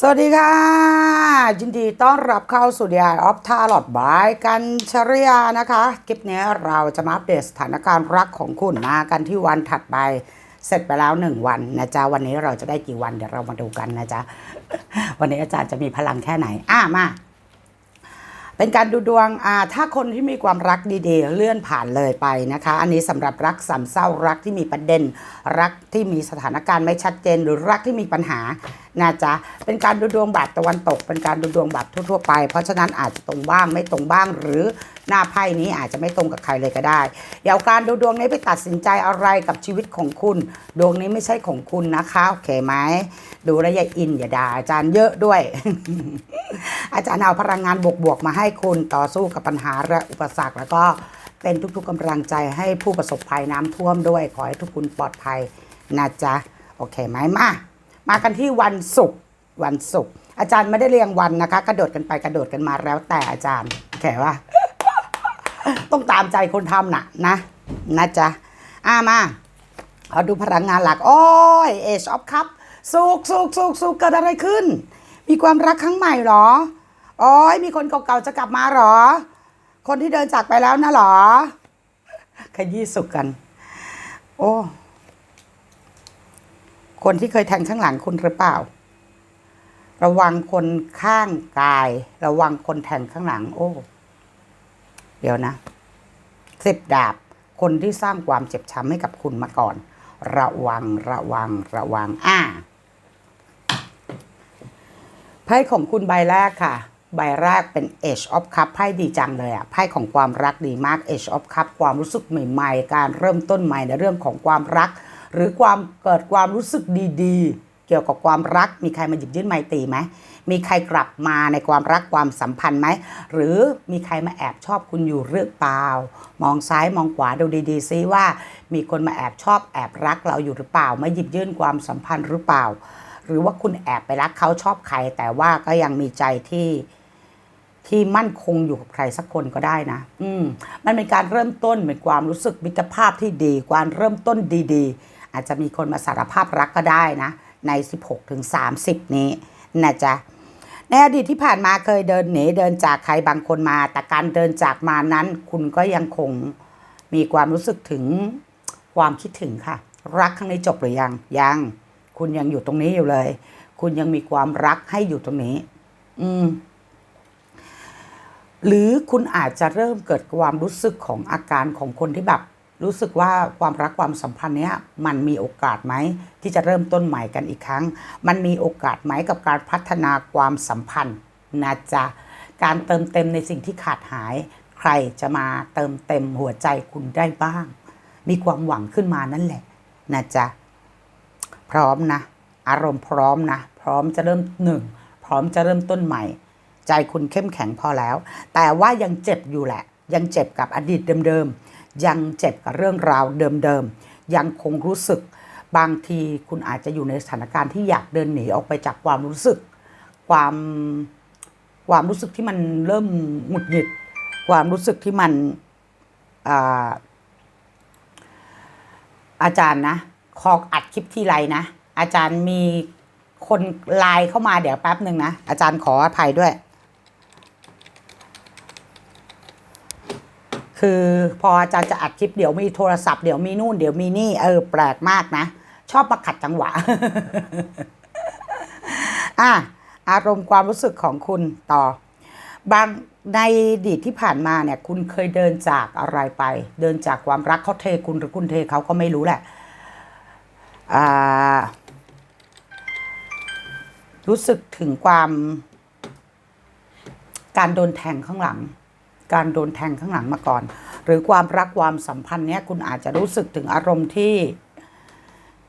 สวัสดีค่ะ ยินดีต้อนรับเข้าสู่ดีไอออฟทาร์ลอดบายกันชริยานะคะคลิปนี้เราจะมาอัปเดตสถานการณ์รักของคุณมากันที่วันถัดไป เสร็จไปแล้วหนึ่งวันนะจ๊ะ วันนี้เราจะได้กี่วันเดี๋ยวเรามาดูกันนะจ๊ะ วันนี้อาจารย์จะมีพลังแค่ไหน อะมา เป็นการดูดวงอ่าถ้าคนที่มีความรักดีๆ เลื่อนผ่านเลยไปนะคะ อันนี้สำหรับรักสามเศร้ารักที่มีประเด็น รักที่มีสถานการณ์ไม่ชัดเจน หรือรักที่มีปัญหานะจ๊ะเป็นการดูดวงแบบตะวันตก เป็นการดูดวงแบบทั่วๆไป เพราะฉะนั้นอาจจะตรงบ้างไม่ตรงบ้าง หรือหน้าไพ่นี้อาจจะไม่ตรงกับใครเลยก็ได้อย่าเอาการดูดวงนี้ไปตัดสินใจอะไรกับชีวิตของคุณ ดวงนี้ไม่ใช่ของคุณนะคะโอเคไหม ดูแล้วอย่อินอย่าด่าอาจารย์เยอะด้วย อาจารย์เอาพลังงานบวกๆมาให้คุณต่อสู้กับปัญหาและอุปสรรค แล้วก็เป็นทุกๆกำลังใจให้ผู้ประสบภัยน้ำท่วมด้วย ขอให้ทุกคนปลอดภัยนะจ๊ะ โอเคไหมมา มากันที่วันศุกร์วันศุกร์อาจารย์ไม่ได้เรียงวันนะคะ กระโดดกันไปกระโดดกันมาแล้วแต่อาจารย์โอเคว่าต้องตามใจคนทำนะนะนะจ๊ะอ่ามาเอดูพลังงานหลัก โอ้ยเอชออฟคัพ สุกสุกสุกสุกเกิดอะไรขึ้น มีความรักครั้งใหม่หรออ้ยมีคนเก่าๆจะกลับมาหรอ คนที่เดินจากไปแล้วนะหรอขยี้สุกกัน โอ้คนที่เคยแทงข้างหลังคุณหรือเปล่า ระวังคนข้างกาย ระวังคนแทงข้างหลัง โอ้ เดี๋ยวนะสิบดาบ คนที่สร้างความเจ็บช้ำให้กับคุณมาก่อน ระวังระวังระวังอ่า ไพ่ของคุณใบแรกค่ะ ใบแรกเป็น Age of Cup ไพ่ดีจังเลยอะไพ่ของความรักดีมาก Age of Cup ความรู้สึกใหม่ๆ การเริ่มต้นใหม่ในเรื่องของความรัก หรือความเกิดความรู้สึกดีๆ เกี่ยวกับความรัก มีใครมาหยิบยื่นไม้ตีไหมมีใครกลับมาในความรักความสัมพันธ์ไหม หรือมีใครมาแอบชอบคุณอยู่หรือเปล่า มองซ้ายมองขวาดูดีๆซิว่า มีคนมาแอบชอบแอบรักเราอยู่หรือเปล่ามาหยิบยื่นความสัมพันธ์หรือเปล่า หรือว่าคุณแอบไปรักเขาชอบใคร แต่ว่าก็ยังมีใจที่ที่มั่นคงอยู่กับใครสักคนก็ได้นะ อืม มันเป็นการเริ่มต้นเป็นความรู้สึกมิตรภาพที่ดีการเริ่มต้นดีๆ อาจจะมีคนมาสารภาพรักก็ได้นะ ใน 16ถึง30 นี้นะจ๊ะในอดีตที่ผ่านมาเคยเดินหนีเดินจากใครบางคนมา แต่การเดินจากมานั้น คุณก็ยังคงมีความรู้สึกถึงความคิดถึงค่ะ รักครั้งนี้จบหรือยังยัง คุณยังอยู่ตรงนี้อยู่เลย คุณยังมีความรักให้อยู่ตรงนี้ อืม หรือคุณอาจจะเริ่มเกิดความรู้สึกของอาการของคนที่แบบรู้สึกว่าความรักความสัมพันธ์เนี้ยมันมีโอกาสไหมที่จะเริ่มต้นใหม่กันอีกครั้ง มันมีโอกาสไหมกับการพัฒนาความสัมพันธ์นะจ๊ะการเติมเต็มในสิ่งที่ขาดหาย ใครจะมาเติมเต็มหัวใจคุณได้บ้าง มีความหวังขึ้นมานั่นแหละนะจ๊ะ พร้อมนะ อารมณ์พร้อมนะ พร้อมจะเริ่มหนึ่งพร้อมจะเริ่มต้นใหม่ ใจคุณเข้มแข็งพอแล้ว แต่ว่ายังเจ็บอยู่แหละ ยังเจ็บกับอดีตเดิมๆยังเจ็บกับเรื่องราวเดิมๆยังคงรู้สึก บางทีคุณอาจจะอยู่ในสถานการณ์ที่อยากเดินหนีออกไปจากความรู้สึก ความความรู้สึกที่มันเริ่มหงุดหงิด ความรู้สึกที่มันอาอาจารย์นะ คออัดคลิปที่ไรนะ อาจารย์มีคนไลน์เข้ามาเดี๋ยวแป๊บหนึ่งนะ อาจารย์ขออภัยด้วย คือพออาจารย์จะอัดคลิปเดี๋ยวมีโทรศัพท์เดี๋ยวมีนู่นเดี๋ยวมีนี่เออแปลกมากนะ ชอบมาขัดจังหวะ อะอารมณ์ความรู้สึกของคุณต่อบางในอดีตที่ผ่านมาเนี่ย คุณเคยเดินจากอะไรไป เดินจากความรักเขาเทคุณหรือคุณเทเขาก็ไม่รู้แหละ รู้สึกถึงความ การโดนแทงข้างหลัง การโดนแทงข้างหลังมาก่อน หรือความรักความสัมพันธ์เนี้ยคุณอาจจะรู้สึกถึงอารมณ์ที่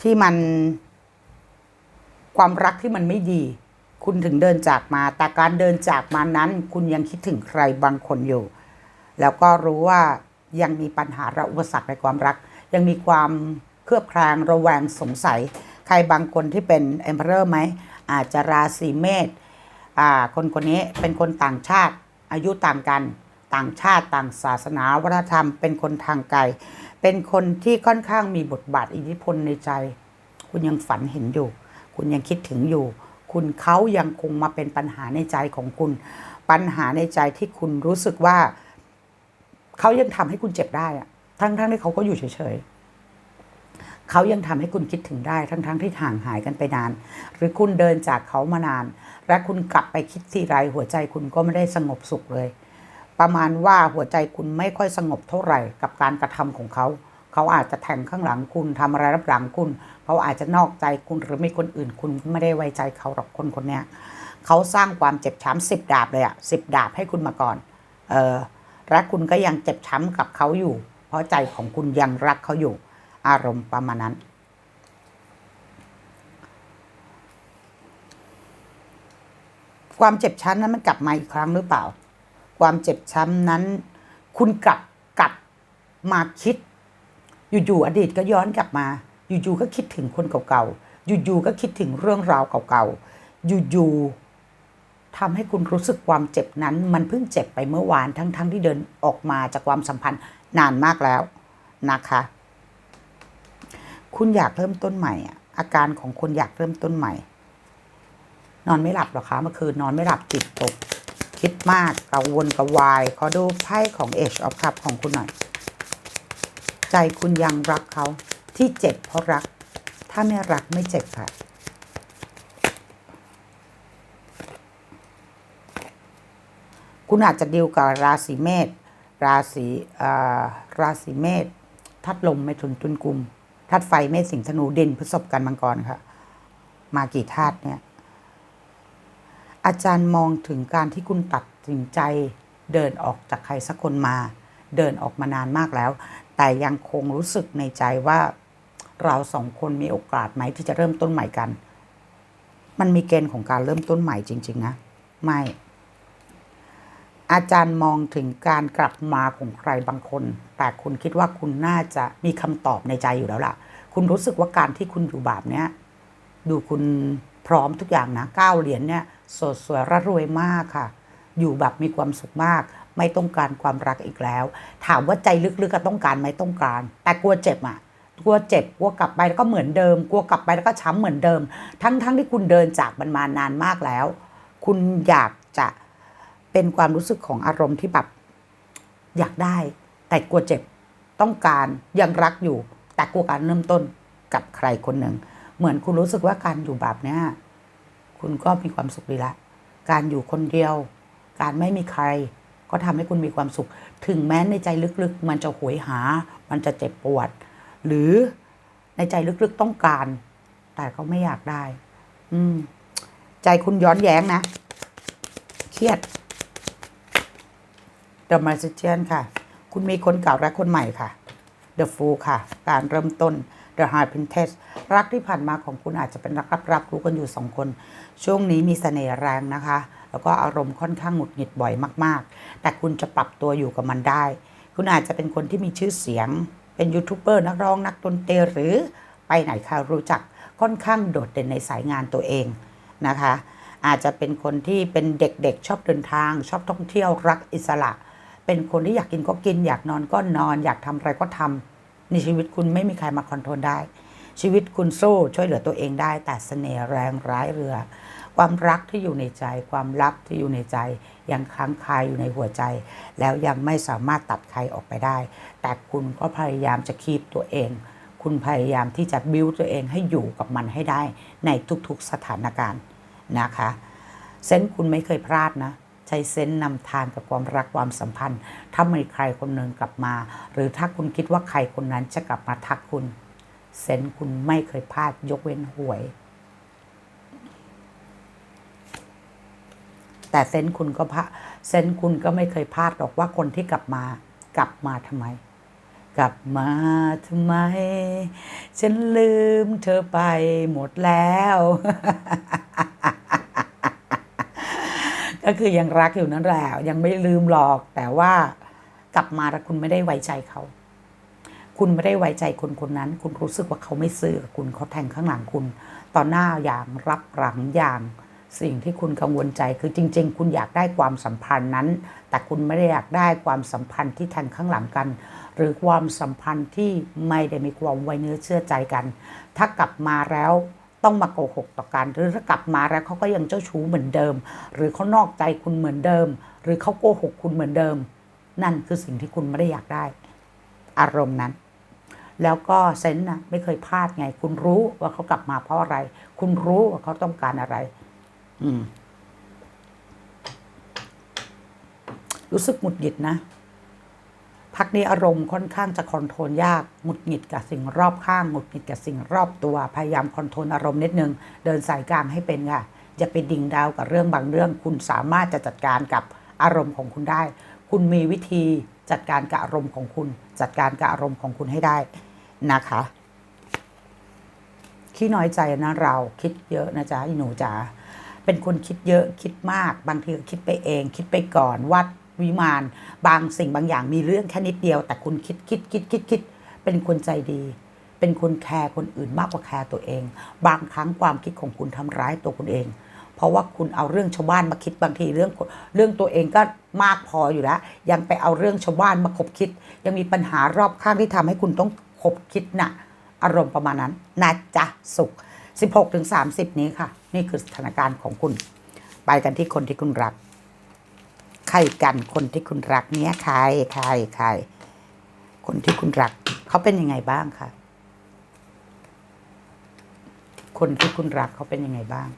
ที่มัน ความรักที่มันไม่ดี คุณถึงเดินจากมา แต่การเดินจากมานั้น คุณยังคิดถึงใครบางคนอยู่ แล้วก็รู้ว่ายังมีปัญหาและอุปสรรคในความรัก ยังมีความ เครือบคลงระแวงสงสัย ใครบางคนที่เป็นเอ็มเพอเรอร์ไหมอาจจะราศีเมษคนคนนี้เป็นคนต่างชาติอายุต่างกัน ต่างชาติต่างศาสนาวัฒนธรรม เป็นคนทางไกล เป็นคนที่ค่อนข้างมีบทบาทอิทธิพลในใจ คุณยังฝันเห็นอยู่ คุณยังคิดถึงอยู่ คุณเขายังคงมาเป็นปัญหาในใจของคุณ ปัญหาในใจที่คุณรู้สึกว่า เขายังทำให้คุณเจ็บได้อะทั้งๆทที่เขาก็อยู่เฉยๆ เขายังทำให้คุณคิดถึงได้ทั้งๆที่ห่างหายกันไปนาน หรือคุณเดินจากเขามานาน และคุณกลับไปคิดทีไรหัวใจคุณก็ไม่ได้สงบสุขเลย ประมาณว่าหัวใจคุณไม่ค่อยสงบเท่าไหร่กับการกระทำของเขา เขาอาจจะแทงข้างหลังคุณทำอะไรรับหลังคุณ เขาอาจจะนอกใจคุณหรือมีคนอื่น คุณไม่ได้ไว้ใจเขาหรอกคนคนนี้เขาสร้างความเจ็บช้ำสิบดาบเลยอะสิบดาบให้คุณมาก่อน เออและคุณก็ยังเจ็บช้ำกับเขาอยู่ เพราะใจของคุณยังรักเขาอยู่ อารมณ์ประมาณนั้น ความเจ็บช้ำนั้นมันกลับมาอีกครั้งหรือเปล่า ความเจ็บช้ำนั้น คุณกลับกลับมาคิด อยู่ๆอดีตก็ย้อนกลับมา อยู่ๆก็คิดถึงคนเก่าๆอยู่ๆก็คิดถึงเรื่องราวเก่าๆอยู่ๆทำให้คุณรู้สึกความเจ็บนั้น มันเพิ่งเจ็บไปเมื่อวานทั้งๆที่เดินออกมาจากความสัมพันธ์นานมากแล้วนะคะ คุณอยากเริ่มต้นใหม่อะอาการของคนอยากเริ่มต้นใหม่ นอนไม่หลับหรอคะเมื่อคืนนอนไม่หลับจิตตก คิดมากกังวลกระวาย ขอดูไพ่ของ Age of Cup ของคุณหน่อย ใจคุณยังรักเขาที่เจ็บเพราะรัก ถ้าไม่รักไม่เจ็บค่ะคุณอาจจะดีลกับราศีเมษราศีอ่าราศีเมษทัดลมไม่ถุนตุนกุม ทัดไฟเมษสิงธนูเด่นพฤษภกันมังกรค่ะ มากี่ธาตุเนี่ย อาจารย์มองถึงการที่คุณตัดสินใจเดินออกจากใครสักคนมา เดินออกมานานมากแล้ว แต่ยังคงรู้สึกในใจว่าเราสองคนมีโอกาสไหมที่จะเริ่มต้นใหม่กัน มันมีเกณฑ์ของการเริ่มต้นใหม่จริง ๆ นะ ไม่ อาจารย์มองถึงการกลับมาของใครบางคน แต่คุณคิดว่าคุณน่าจะมีคำตอบในใจอยู่แล้วล่ะ คุณรู้สึกว่าการที่คุณอยู่แบบเนี้ยดูคุณพร้อมทุกอย่างนะก้าวเหรียญเนี่ยสดสวยร่ำรวยมากค่ะ อยู่แบบมีความสุขมาก ไม่ต้องการความรักอีกแล้ว ถามว่าใจลึกๆก็ต้องการไหมต้องการ แต่กลัวเจ็บอะกลัวเจ็บกลัวกลับไปแล้วก็เหมือนเดิม กลัวกลับไปแล้วก็ช้ำเหมือนเดิม ทั้งๆที่คุณเดินจากมันมานานมากแล้ว คุณอยากจะเป็นความรู้สึกของอารมณ์ที่แบบอยากได้ แต่กลัวเจ็บต้องการยังรักอยู่ แต่กลัวการเริ่มต้นกับใครคนหนึ่ง เหมือนคุณรู้สึกว่าการอยู่แบบเนี้ยคุณก็มีความสุขดีละ การอยู่คนเดียว การไม่มีใคร ก็ทำให้คุณมีความสุข ถึงแม้ในใจลึกๆ มันจะหวยหา มันจะเจ็บปวด หรือในใจลึกๆต้องการ แต่ก็ไม่อยากได้ อืม ใจคุณย้อนแย้งนะ เครียด The Magician ค่ะ คุณมีคนเก่าและคนใหม่ค่ะ The Fool ค่ะ การเริ่มต้น The High Princess รักที่ผ่านมาของคุณอาจจะเป็นรักรับรับรู้กันอยู่สองคน ช่วงนี้มีเสน่ห์แรงนะคะ แล้วก็อารมณ์ค่อนข้างหงุดหงิดบ่อยมาก ๆ แต่คุณจะปรับตัวอยู่กับมันได้ คุณอาจจะเป็นคนที่มีชื่อเสียง เป็นยูทูบเบอร์นักร้องนักดนตรีหรือไปไหนใครรู้จักค่อนข้างโดดเด่นในสายงานตัวเองนะคะ อาจจะเป็นคนที่เป็นเด็กๆชอบเดินทาง ชอบท่องเที่ยวรักอิสระ เป็นคนที่อยากกินก็กิน อยากนอนก็นอน อยากทำอะไรก็ทำในชีวิตคุณไม่มีใครมาคอนโทรลได้ ชีวิตคุณสู้ช่วยเหลือตัวเองได้ แต่เสน่ห์แรงร้ายเรือ ความรักที่อยู่ในใจ ความลับที่อยู่ในใจ ยังค้างคายอยู่ในหัวใจ แล้วยังไม่สามารถตัดใครออกไปได้ แต่คุณก็พยายามจะคีบตัวเอง คุณพยายามที่จะบิวตัวเองให้อยู่กับมันให้ได้ในทุกๆสถานการณ์นะคะเซนส์คุณไม่เคยพลาดนะ ใช้เซนส์นำทางกับความรักความสัมพันธ์ ถ้ามีใครคนหนึ่งกลับมา หรือถ้าคุณคิดว่าใครคนนั้นจะกลับมาทักคุณ เซนส์คุณไม่เคยพลาดยกเว้นหวย แต่เซนส์คุณก็พะเซนส์คุณก็ไม่เคยพลาดหรอกว่าคนที่กลับมากลับมาทำไมกลับมาทำไม ฉันลืมเธอไปหมดแล้ว ก็คือยังรักอยู่นั่นแหละยังไม่ลืมหรอก แต่ว่ากลับมาแล้วคุณไม่ได้ไว้ใจเขา คุณไม่ได้ไว้ใจคนคนนั้น คุณรู้สึกว่าเขาไม่ซื่อกับคุณเขาแทงข้างหลังคุณ ต่อหน้าอย่างรับหลังอย่างสิ่งที่คุณกังวลใจคือจริง ๆ คุณอยากได้ความสัมพันธ์นั้น แต่คุณไม่ได้อยากได้ความสัมพันธ์ที่แทงข้างหลังกัน หรือความสัมพันธ์ที่ไม่ได้มีความไว้เนื้อเชื่อใจกัน ถ้ากลับมาแล้ว ต้องมาโกหกต่อกันหรือถ้ากลับมาแล้วเขาก็ยังเจ้าชู้เหมือนเดิม หรือเขานอกใจคุณเหมือนเดิม หรือเขาโกหกคุณเหมือนเดิม นั่นคือสิ่งที่คุณไม่ได้อยากได้ อารมณ์นั้น แล้วก็เซนส์นะไม่เคยพลาดไง คุณรู้ว่าเขากลับมาเพราะอะไร คุณรู้ว่าเขาต้องการอะไร อืมรู้สึกหงุดหงิดนะ พักนี้อารมณ์ค่อนข้างจะคอนโทรลยากหงุดหงิดกับสิ่งรอบข้างหงุดหงิดกับสิ่งรอบตัว พยายามคอนโทรลอารมณ์นิดนึง เดินสายกลางให้เป็นค่ะอย่าไปดิ่งดาวกับเรื่องบางเรื่อง คุณสามารถจะจัดการกับอารมณ์ของคุณได้ คุณมีวิธีจัดการกับอารมณ์ของคุณ จัดการกับอารมณ์ของคุณให้ได้นะคะขี้น้อยใจนะเราคิดเยอะนะจ๊ะหนูจ๋าเป็นคนคิดเยอะคิดมาก บางทีก็คิดไปเอง คิดไปก่อนวัด วิมานบางสิ่งบางอย่างมีเรื่องแค่นิดเดียว แต่คุณคิดคิดคิดคิดคิดเป็นคนใจดี เป็นคนแคร์คนอื่นมากกว่าแคร์ตัวเอง บางครั้งความคิดของคุณทำร้ายตัวคุณเอง เพราะว่าคุณเอาเรื่องชาวบ้านมาคิดบางทีเรื่องเรื่องตัวเองก็มากพออยู่แล้ว ยังไปเอาเรื่องชาวบ้านมาคบคิด ยังมีปัญหารอบข้างที่ทำให้คุณต้องคบคิดน่ะอารมณ์ประมาณนั้นนะจ๊ะสุข 16ถึง30 นี้ค่ะ นี่คือสถานการณ์ของคุณ ไปกันที่คนที่คุณรัก ใครกันคนที่คุณรักเนี้ยใครใครใครคนที่คุณรัก เขาเป็นยังไงบ้างคะคนที่คุณรักเขาเป็นยังไงบ้าง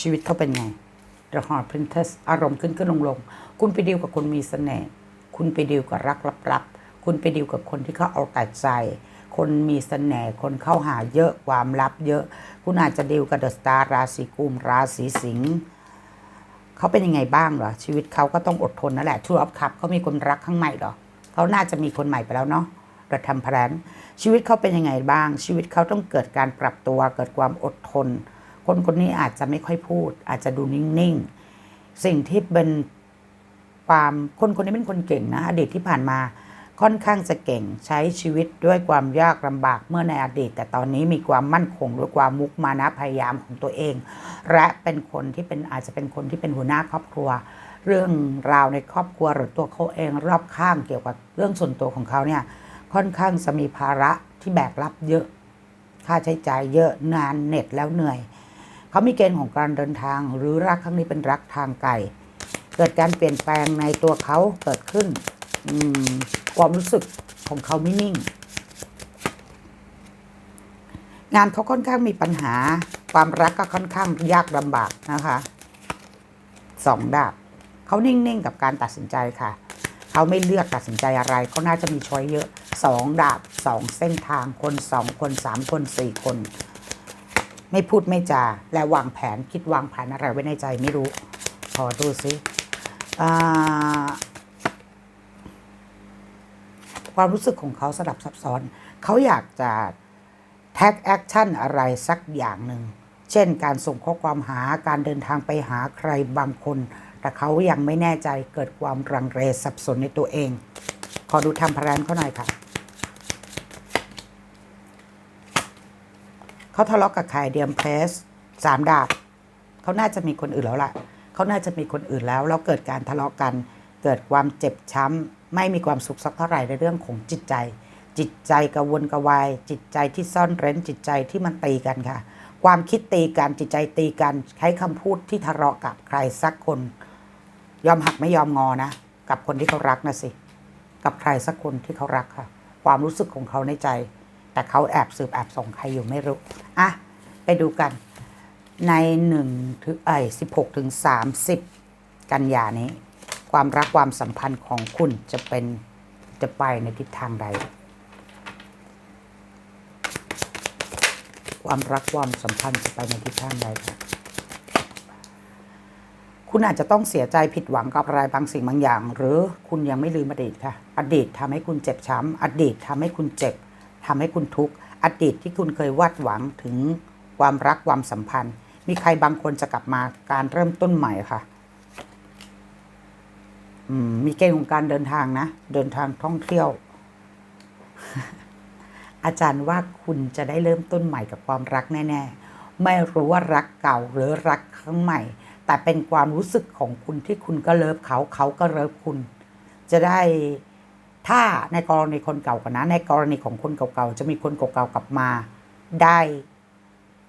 ชีวิตเขาเป็นไง The Heart Princess อารมณ์ขึ้นขึ้นลงลง คุณไปดีลกับคนมีเสน่ห์ คุณไปดีลกับรักลับๆ คุณไปดีลกับคนที่เขาเอาแต่ใจ คนมีเสน่ห์คนเข้าหาเยอะความลับเยอะ คุณอาจจะดีลกับเดอะสตาร์ราศีกุมราศีสิงห์เขาเป็นยังไงบ้างเหรอ ชีวิตเขาก็ต้องอดทนนั่นแหละชูอัพคัพเขามีคนรักข้างใหม่เหรอเขาน่าจะมีคนใหม่ไปแล้วเนาะเราทำแพลนชีวิตเขาเป็นยังไงบ้าง ชีวิตเขาต้องเกิดการปรับตัวเกิดความอดทน คนคนนี้อาจจะไม่ค่อยพูด อาจจะดูนิ่งๆ สิ่งที่เป็นความคนคนนี้เป็นคนเก่งนะ อดีตที่ผ่านมา ค่อนข้างจะเก่งใช้ชีวิตด้วยความยากลำบากเมื่อในอดีต แต่ตอนนี้มีความมั่นคงด้วยความมุกมานะพยายามของตัวเอง และเป็นคนที่เป็นอาจจะเป็นคนที่เป็นหัวหน้าครอบครัว เรื่องราวในครอบครัวหรือตัวเขาเองรอบข้างเกี่ยวกับเรื่องส่วนตัวของเขาเนี่ยค่อนข้างจะมีภาระที่แบกรับเยอะ ค่าใช้จ่ายเยอะนานเหน็ดแล้วเหนื่อย เขามีเกณฑ์ของการเดินทาง หรือรักครั้งนี้เป็นรักทางไกลเกิดการเปลี่ยนแปลงในตัวเขาเกิดขึ้น ความรู้สึกของเขาไม่นิ่ง งานเขาค่อนข้างมีปัญหา ความรักก็ค่อนข้างยากลำบากนะคะสองดาบเขานิ่งๆกับการตัดสินใจค่ะ เขาไม่เลือกตัดสินใจอะไร เขาน่าจะมีช้อยเยอะสองดาบสองเส้นทางคนสองคนสามคนสี่คน ไม่พูดไม่จา และวางแผนคิดวางแผนอะไรไว้ในใจไม่รู้ ขอดูซิอ่า ความรู้สึกของเขาสลับซับซ้อน เขาอยากจะแท็กแอคชั่นอะไรสักอย่างหนึ่ง เช่นการส่งข้อความหาการเดินทางไปหาใครบางคน แต่เขายังไม่แน่ใจเกิดความรังเรสับสนในตัวเอง ขอดูทำพรนเขาหน่อยค่ะ เขาทะเลาะกับใครเดียมเพรสสามดาบเขาน่าจะมีคนอื่นแล้วล่ะ เขาน่าจะมีคนอื่นแล้ว แล้วเกิดการทะเลาะกัน เกิดความเจ็บช้ำ ไม่มีความสุขสักเท่าไหร่ในเรื่องของจิตใจ จิตใจกระวนกระวาย จิตใจที่ซ่อนเร้นจิตใจที่มันตีกันค่ะ ความคิดตีกันจิตใจตีกันใช้คำพูดที่ทะเลาะกับใครสักคน ยอมหักไม่ยอมงอนะ กับคนที่เขารักนะสิ กับใครสักคนที่เขารักค่ะ ความรู้สึกของเขาในใจ แต่เขาแอบสืบแอบส่งใครอยู่ไม่รู้อะไปดูกันในหนึ่งถึงไอ้สิบหกถึงสามสิบกันยานี้ ความรักความสัมพันธ์ของคุณจะเป็นจะไปในทิศทางใด ความรักความสัมพันธ์จะไปในทิศทางใดครับคุณอาจจะต้องเสียใจผิดหวังกับอะไรบางสิ่งบางอย่าง หรือคุณยังไม่ลืมอดีตค่ะ อดีตทำให้คุณเจ็บช้ำอดีตทำให้คุณเจ็บทำให้คุณทุกข์อดีตที่คุณเคยวาดหวังถึงความรักความสัมพันธ์ มีใครบางคนจะกลับมาการเริ่มต้นใหม่ค่ะ มีเกณฑ์ของการเดินทางนะ เดินทางท่องเที่ยว อาจารย์ว่าคุณจะได้เริ่มต้นใหม่กับความรักแน่ ๆ ไม่รู้ว่ารักเก่าหรือรักครั้งใหม่แต่แต่เป็นความรู้สึกของคุณที่คุณก็เลิฟเขาเขาก็เลิฟคุณ จะได้ถ้าในกรณีคนเก่ากันนะ ในกรณีของคนเก่าๆจะมีคนเก่าๆกลับมา ได้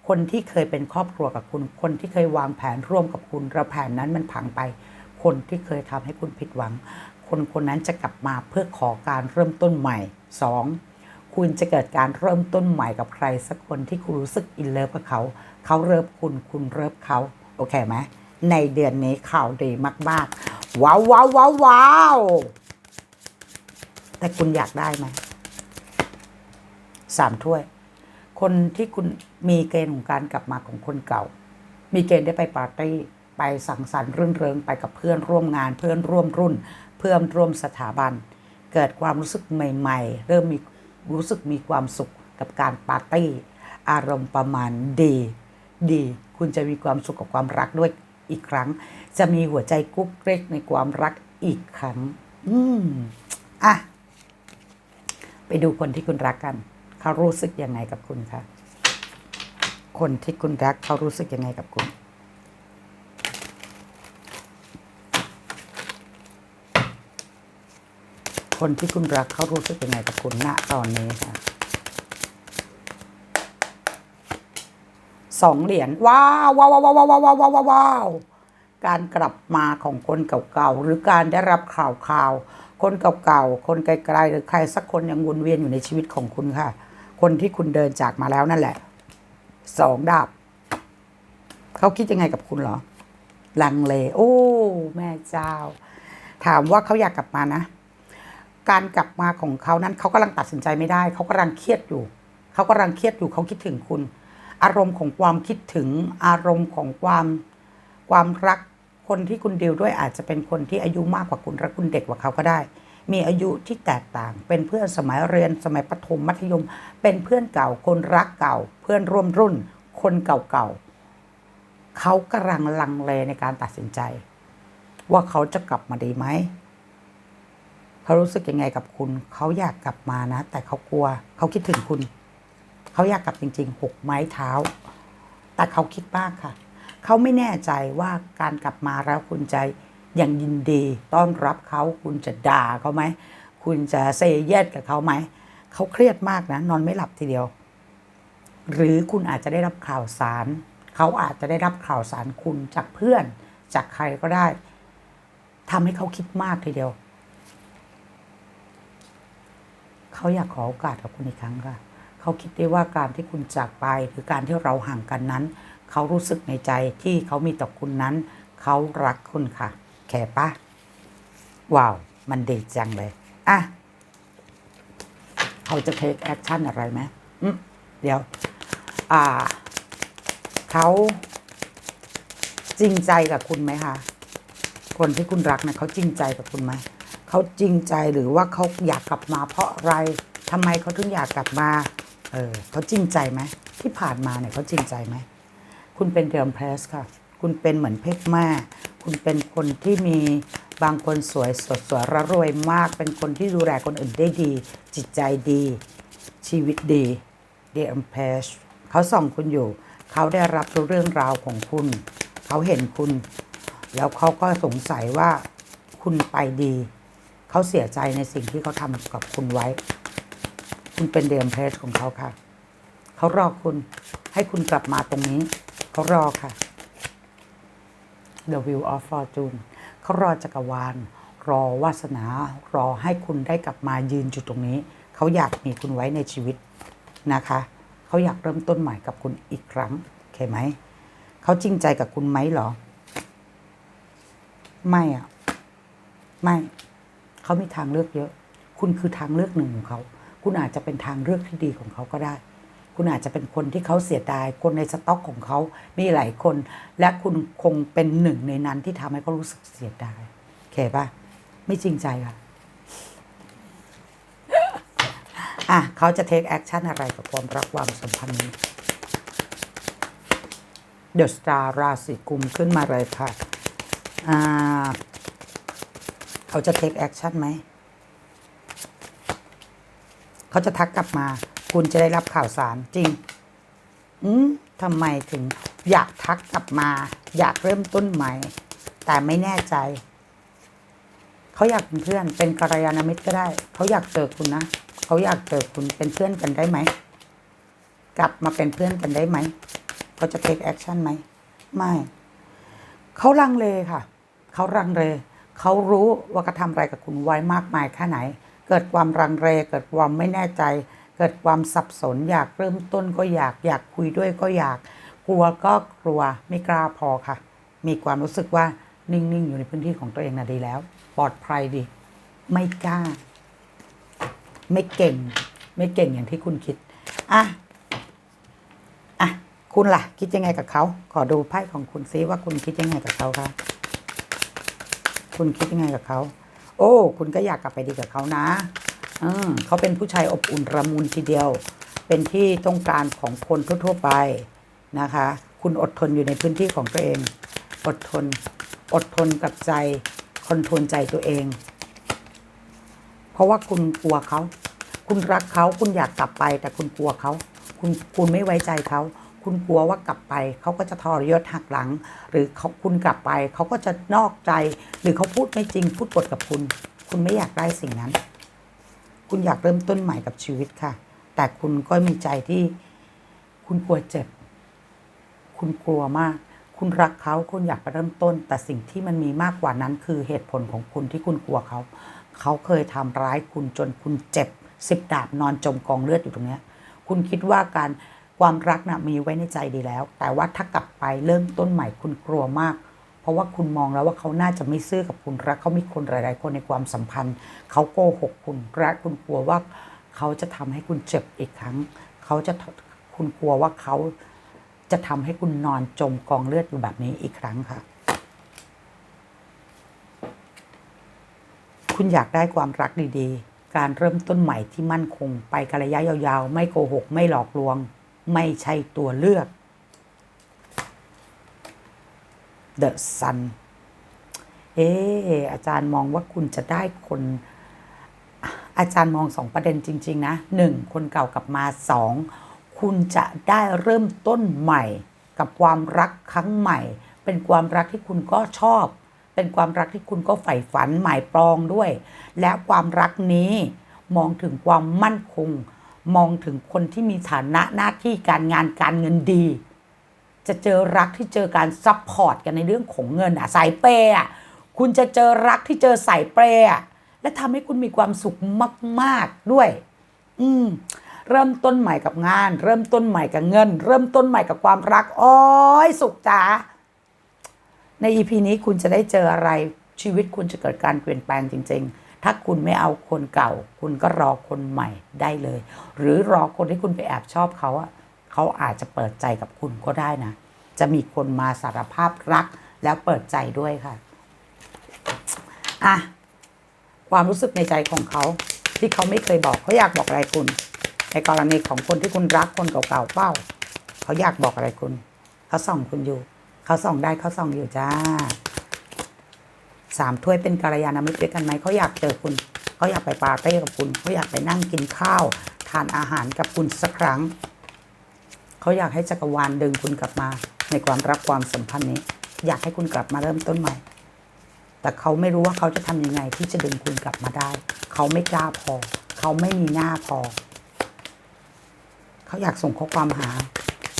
คนที่เคยเป็นครอบครัวกับคุณ คนที่เคยวางแผนร่วมกับคุณแล้วแผนนั้นมันพังไป คนที่เคยทำให้คุณผิดหวัง คนคนนั้นจะกลับมาเพื่อขอการเริ่มต้นใหม่สองคุณจะเกิดการเริ่มต้นใหม่กับใครสักคนที่คุณรู้สึกอินเลิฟกับเขา เขาเริ่มคุณคุณเริ่มเขาโอเคไหมในเดือนนี้ข่าวดีมาก ๆ ว้าวว้าวว้าวว้าวแต่คุณอยากได้ไหมสามถ้วย คนที่คุณมีเกณฑ์ของการกลับมาของคนเก่า มีเกณฑ์ได้ไปปาร์ตี้ ไปสังสรรค์รื่นเริงไปกับเพื่อนร่วมงาน เพื่อนร่วมรุ่น เพื่อนร่วมสถาบัน เกิดความรู้สึกใหม่ ๆ เริ่มมีรู้สึกมีความสุขกับการปาร์ตี้ อารมณ์ประมาณดีดี คุณจะมีความสุขกับความรักด้วยอีกครั้ง จะมีหัวใจกุ๊กเกร็กในความรักอีกครั้ง อืมอะไปดูคนที่คุณรักกัน เขารู้สึกยังไงกับคุณคะคนที่คุณรักเขารู้สึกยังไงกับคุณ คนที่คุณรักเขารู้สึกยังไงกับคุณณตอนนี้ค่ะสองเหรียญว้าวว้าวว้าวว้าวว้าวว้าวว้าวการกลับมาของคนเก่าๆหรือการได้รับข่าวข่าวคนเก่าๆคนไกลๆหรือใครสักคนยังวนเวียนอยู่ในชีวิตของคุณค่ะ คนที่คุณเดินจากมาแล้วนั่นแหละสองดาบเขาคิดยังไงกับคุณหรอ ลังเล โอ้ แม่เจ้า ถามว่าเขาอยากกลับมานะ การกลับมาของเขานั้นเขากำลังตัดสินใจไม่ได้เขากำลังเครียดอยู่เขากำลังเครียดอยู่เขาคิดถึงคุณ อารมณ์ของความคิดถึงอารมณ์ของความความรักคนที่คุณดีลด้วยอาจจะเป็นคนที่อายุมากกว่าคุณและคุณเด็กกว่าเขาก็ได้ มีอายุที่แตกต่าง เป็นเพื่อนสมัยเรียนสมัยประถมมัธยม เป็นเพื่อนเก่า คนรักเก่า เพื่อนร่วมรุ่น คนเก่าๆเขากำลังลังเลในการตัดสินใจ ว่าเขาจะกลับมาดีไหม เขารู้สึกยังไงกับคุณ เขาอยากกลับมานะ แต่เขากลัว เขาคิดถึงคุณ เขาอยากกลับจริงๆหกไม้เท้า แต่เขาคิดมากค่ะ เขาไม่แน่ใจว่าการกลับมาแล้วคุณใจยังยินดี ต้อนรับเขาคุณจะด่าเขาไหม คุณจะเซเยสกับเขาไหม เขาเครียดมากนะ นอนไม่หลับทีเดียว หรือคุณอาจจะได้รับข่าวสาร เขาอาจจะได้รับข่าวสารคุณจากเพื่อน จากใครก็ได้ทำให้เขาคิดมากทีเดียว เขาอยากขอโอกาสกับคุณอีกครั้งค่ะ เขาคิดได้ว่าการที่คุณจากไปหรือการที่เราห่างกันนั้น เขารู้สึกในใจที่เขามีต่อคุณนั้น เขารักคุณค่ะ แค่ปะว้าว มันดีจังเลย อะ เขาจะเทคแอคชั่นอะไรไหมอืมเดี๋ยว อ่า เขาจริงใจกับคุณไหมคะ คนที่คุณรักนะเขาจริงใจกับคุณไหม เขาจริงใจหรือว่าเขาอยากกลับมา เพราะอะไรทำไมเขาถึงอยากกลับมาเออเขาจริงใจไหมที่ผ่านมาเนี่ยเขาจริงใจไหมคุณเป็นเดมเพรสค่ะ คุณเป็นเหมือนเพชรแม่คุณเป็นคนที่มีบางคนสวยสดสวยระรวยมาก เป็นคนที่ดูแลคนอื่นได้ดี จิตใจดี ชีวิตดีเดมเพรสเขาส่องคุณอยู่ เขาได้รับรู้เรื่องราวของคุณ เขาเห็นคุณ แล้วเขาก็สงสัยว่าคุณไปดี เขาเสียใจในสิ่งที่เขาทำกับคุณไว้ คุณเป็นเดมเพรสของเขาค่ะ เขารอคุณให้คุณกลับมาตรงนี้ เขารอค่ะ The Wheel of Fortune เขารอจักรวาล รอวาสนา รอให้คุณได้กลับมายืนจุดตรงนี้ เขาอยากมีคุณไว้ในชีวิตนะคะ เขาอยากเริ่มต้นใหม่กับคุณอีกครั้งโอเคไหม เขาจริงใจกับคุณไหมเหรอ ไม่อะ ไม่ เขามีทางเลือกเยอะ คุณคือทางเลือกหนึ่งของเขา คุณอาจจะเป็นทางเลือกที่ดีของเขาก็ได้ คุณอาจจะเป็นคนที่เขาเสียดาย คนในสต็อกของเขามีหลายคน และคุณคงเป็นหนึ่งในนั้นที่ทำให้เขารู้สึกเสียดายโอเคปะไม่จริงใจค่ะอะเขาจะเทคแอคชั่นอะไรกับความรักความสัมพันธ์นี้เดอะสตาร์ราศีกุมขึ้นมาเลยค่ะอ่า เขาจะเทคแอคชั่นไหม เขาจะทักกลับมา คุณจะได้รับข่าวสารจริง อืมทำไมถึงอยากทักกลับมา อยากเริ่มต้นใหม่ แต่ไม่แน่ใจ เขาอยากเป็นเพื่อน เป็นกัลยาณมิตรก็ได้ เขาอยากเจอคุณนะ เขาอยากเจอคุณเป็นเพื่อนกันได้ไหม กลับมาเป็นเพื่อนกันได้ไหม เขาจะ take action ไหม ไม่ เขาลังเลค่ะ เขาลังเล เขารู้ว่าเขาทำอะไรกับคุณไว้มากมายแค่ไหน เกิดความรังเลเกิดความไม่แน่ใจ เกิดความสับสน อยากเริ่มต้นก็อยาก อยากคุยด้วยก็อยาก กลัวก็กลัวไม่กล้าพอค่ะ มีความรู้สึกว่านิ่ง ๆ อยู่ในพื้นที่ของตัวเองน่ะดีแล้ว ปลอดภัยดี ไม่กล้า ไม่เก่ง ไม่เก่งอย่างที่คุณคิด อะ อะ คุณล่ะ คิดยังไงกับเขา ขอดูไพ่ของคุณซิว่าคุณคิดยังไงกับเขาคะ คุณคิดยังไงกับเขาโอ้ คุณก็อยากกลับไปดีกับเขานะอืมเขาเป็นผู้ชายอบอุ่นระมุนทีเดียว เป็นที่ต้องการของคนทั่วๆไปนะคะ คุณอดทนอยู่ในพื้นที่ของตัวเอง อดทน อดทนกับใจ คอนโทรลใจตัวเอง เพราะว่าคุณกลัวเขา คุณรักเขา คุณอยากกลับไป แต่คุณกลัวเขา คุณ คุณไม่ไว้ใจเขา คุณกลัวว่ากลับไปเขาก็จะทรยศหักหลัง หรือเขาคุณกลับไปเขาก็จะนอกใจ หรือเขาพูดไม่จริงพูดปดกับคุณ คุณไม่อยากได้สิ่งนั้น คุณอยากเริ่มต้นใหม่กับชีวิตค่ะ แต่คุณก็มีใจที่คุณกลัวเจ็บ คุณกลัวมาก คุณรักเขาคุณอยากไปเริ่มต้น แต่สิ่งที่มันมีมากกว่านั้นคือเหตุผลของคุณที่คุณกลัวเขา เขาเคยทำร้ายคุณจนคุณเจ็บสิบดาบนอนจมกองเลือดอยู่ตรงเนี้ยคุณคิดว่าการ ความรักนะ่ะมีไว้ในใจดีแล้ว แต่ว่าถ้ากลับไปเริ่มต้นใหม่คุณกลัวมาก เพราะว่าคุณมองแล้วว่าเขาน่าจะไม่ซื่อกับคุณและเขามีคนหลาย ๆ คนในความสัมพันธ์ เขาโกหกคุณและคุณกลัวว่า เขาจะทำให้คุณเจ็บอีกครั้ง เขาจะคุณกลัวว่าเขาจะทำให้คุณนอนจมกองเลือดอยู่แบบนี้อีกครั้งค่ะ คุณอยากได้ความรักดี ๆ การเริ่มต้นใหม่ที่มั่นคง ไปกระยะยาว ๆ ไม่โกหก ไม่หลอกลวง ไม่ใช่ตัวเลือก The Sun เอออาจารย์มองว่าคุณจะได้คน อาจารย์มองสองประเด็นจริง ๆ นะหนึ่งคนเก่ากลับมาสองคุณจะได้เริ่มต้นใหม่ กับความรักครั้งใหม่ เป็นความรักที่คุณก็ชอบ เป็นความรักที่คุณก็ใฝ่ฝันหมายปรองด้วย และความรักนี้มองถึงความมั่นคง มองถึงคนที่มีฐานะหน้าที่การงานการเงินดี จะเจอรักที่เจอการซัพพอร์ตกันในเรื่องของเงินอะสายเปย์อะคุณจะเจอรักที่เจอสายเปย์อะและทำให้คุณมีความสุขมาก ๆด้วย อืมเริ่มต้นใหม่กับงาน เริ่มต้นใหม่กับเงิน เริ่มต้นใหม่กับความรัก โอ้ยสุขจ๋าในอีพีนี้คุณจะได้เจออะไรชีวิตคุณจะเกิดการเปลี่ยนแปลงจริง ๆ ถ้าคุณไม่เอาคนเก่า คุณก็รอคนใหม่ได้เลย หรือรอคนที่คุณไปแอบชอบเขาอะเขาอาจจะเปิดใจกับคุณก็ได้นะ จะมีคนมาสารภาพรักแล้วเปิดใจด้วยค่ะอะความรู้สึกในใจของเขา ที่เขาไม่เคยบอกเขาอยากบอกอะไรคุณ ในกรณีของคนที่คุณรักคนเก่าๆเป้าเขาอยากบอกอะไรคุณ เขาส่องคุณอยู่ เขาส่องได้เขาส่องอยู่จ้า สามถ้วยเป็นกัลยาณมิตรด้วยกันไหมเขาอยากเจอคุณเขาอยากไปปาร์ตี้กับคุณเขาอยากไปนั่งกินข้าว ทานอาหารกับคุณสักครั้งเขาอยากให้จักรวาลดึงคุณกลับมา ในความรักความสัมพันธ์นี้ อยากให้คุณกลับมาเริ่มต้นใหม่ แต่เขาไม่รู้ว่าเขาจะทำยังไงที่จะดึงคุณกลับมาได้ เขาไม่กล้าพอ เขาไม่มีหน้าพอ เขาอยากส่งข้อความหา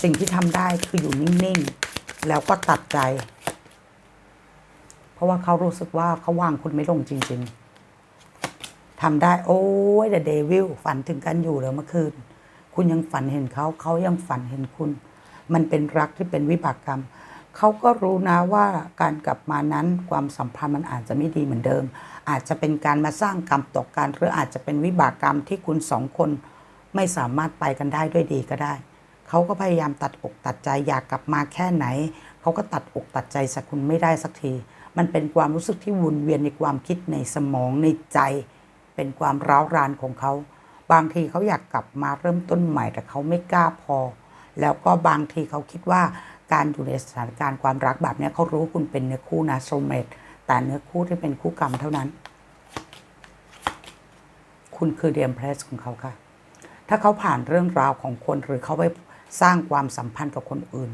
สิ่งที่ทำได้คืออยู่นิ่งๆแล้วก็ตัดใจ ราะว่าเขารู้สึกว่าเขาวางคุณไม่ลงจริง ๆทำได้ โอ้ยเดเดวิลฝันถึงกันอยู่เลยเมื่อคืน คุณยังฝันเห็นเขาเขายังฝันเห็นคุณ มันเป็นรักที่เป็นวิบากกรรมเขาก็รู้นะว่าการกลับมานั้นความสัมพันธ์มันอาจจะไม่ดีเหมือนเดิม อาจจะเป็นการมาสร้างกรรมต่อกันหรืออาจจะเป็นวิบากกรรมที่คุณสองคนไม่สามารถไปกันได้ด้วยดีก็ได้เขาก็พยายามตัดอกตัดใจอยากกลับมาแค่ไหนเขาก็ตัดอกตัดใจสักคุณไม่ได้สักที มันเป็นความรู้สึกที่วนเวียนในความคิดในสมองในใจ เป็นความร้าวรานของเขา บางทีเขาอยากกลับมาเริ่มต้นใหม่แต่เขาไม่กล้าพอ แล้วก็บางทีเขาคิดว่าการอยู่ในสถานการณ์ความรักแบบนี้เขารู้คุณเป็นเนื้อคู่นะโซเมตแต่เนื้อคู่ที่เป็นคู่กรรมเท่านั้น คุณคือเดียมเพรสของเขาค่ะ ถ้าเขาผ่านเรื่องราวของคนหรือเขาไปสร้างความสัมพันธ์กับคนอื่น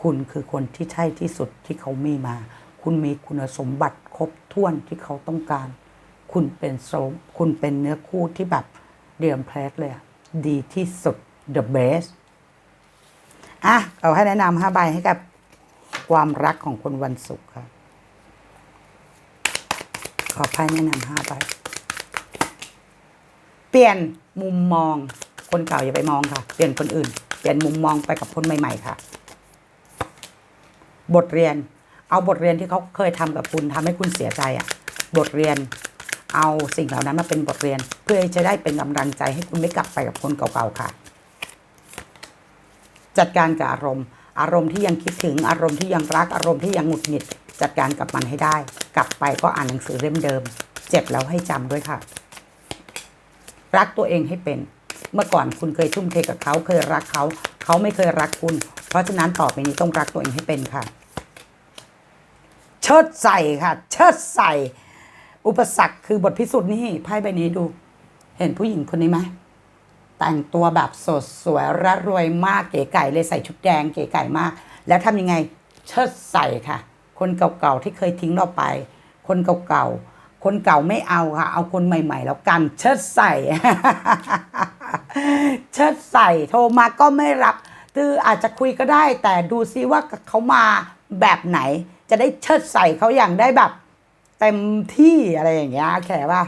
คุณคือคนที่ใช่ที่สุดที่เขามีมา คุณมีคุณสมบัติครบถ้วนที่เขาต้องการ คุณเป็นโซมคุณเป็นเนื้อคู่ที่แบบเดียมเพลสเลยอะดีที่สุด the best อะเอาให้แนะนำห้าใบให้กับความรักของคนวันศุกร์ครับขอไพ่แนะนำห้าใบ เปลี่ยนมุมมอง คนเก่าอย่าไปมองค่ะ เปลี่ยนคนอื่น เปลี่ยนมุมมองไปกับคนใหม่ ๆ ค่ะ บทเรียน เอาบทเรียนที่เขาเคยทำกับคุณทำให้คุณเสียใจอะบทเรียน เอาสิ่งเหล่านั้นมาเป็นบทเรียน เพื่อจะได้เป็นกำลังใจให้คุณไม่กลับไปกับคนเก่าๆค่ะ จัดการกับอารมณ์ อารมณ์ที่ยังคิดถึงอารมณ์ที่ยังรักอารมณ์ที่ยังหงุดหงิด จัดการกับมันให้ได้ กลับไปก็อ่านหนังสือเล่มเดิม เจ็บแล้วให้จำด้วยค่ะ รักตัวเองให้เป็นเมื่อก่อนคุณเคยทุ่มเทกับเขาเคยรักเขา เขาไม่เคยรักคุณ เพราะฉะนั้นต่อไปนี้ต้องรักตัวเองให้เป็นค่ะ เชิดใส่ค่ะ เชิดใส่ อุปสรรคคือบทพิสูจน์นี่ไพ่ใบนี้ดู เห็นผู้หญิงคนนี้ไหมแต่งตัวแบบสดสวยระรวยมากเก๋ไก่เลยใส่ชุดแดงเก๋ไก่มาก แล้วทำยังไงเชิดใส่ค่ะ คนเก่าๆที่เคยทิ้งเราไป คนเก่าๆคนเก่าไม่เอาค่ะ เอาคนใหม่ ๆ แล้วกันเชิดใส่ เชิดใส่โทรมาก็ไม่รับคืออาจจะคุยก็ได้ แต่ดูซิว่าเขามาแบบไหน จะได้เชิดใส่เขาอย่างได้แบบ เต็มที่อะไรอย่างเงี้ยแขว่า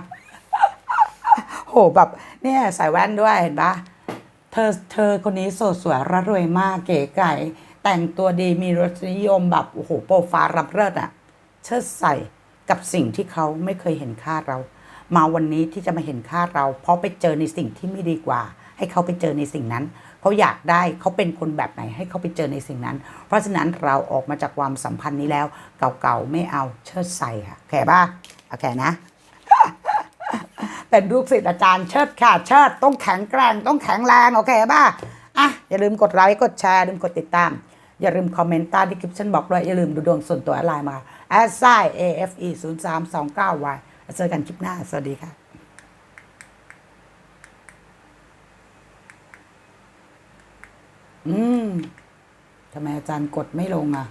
โหแบบเนี่ยใส่แว่นด้วยเห็นปะเธอเธอคนนี้สดสวยระรวยมากเก๋ไก่แต่งตัวดีมีรสนิยมแบบโอ้โหโปรไฟล์รับเลิศอะเชิดใส่กับสิ่งที่เขาไม่เคยเห็นค่าเรา มาวันนี้ที่จะมาเห็นค่าเรา เพราะไปเจอในสิ่งที่ไม่ดีกว่า ให้เขาไปเจอในสิ่งนั้น เขาอยากได้เขาเป็นคนแบบไหนให้เขาไปเจอในสิ่งนั้น เพราะฉะนั้นเราออกมาจากความสัมพันธ์นี้แล้ว เก่าๆไม่เอาเชิดใส่ค่ะแขป่ะโอเคนะเป็นลูกศิษย์อาจารย์เชิดค่ะเชิดต้องแข็งแกร่งต้องแข็งแรงโอเคป่ะอะอย่าลืมกดไลค์กดแชร์อย่าลืมกดติดตาม อย่าลืมคอมเมนต์ใต้ดีคริปชั่นบอกด้วยอย่าลืมดูดวงส่วนตัวไลน์มาแอสไซ AFE 0 3 2 9 Y เจอกันคลิปหน้า สวัสดีค่ะ อืมทำไมอาจารย์กดไม่ลงอะ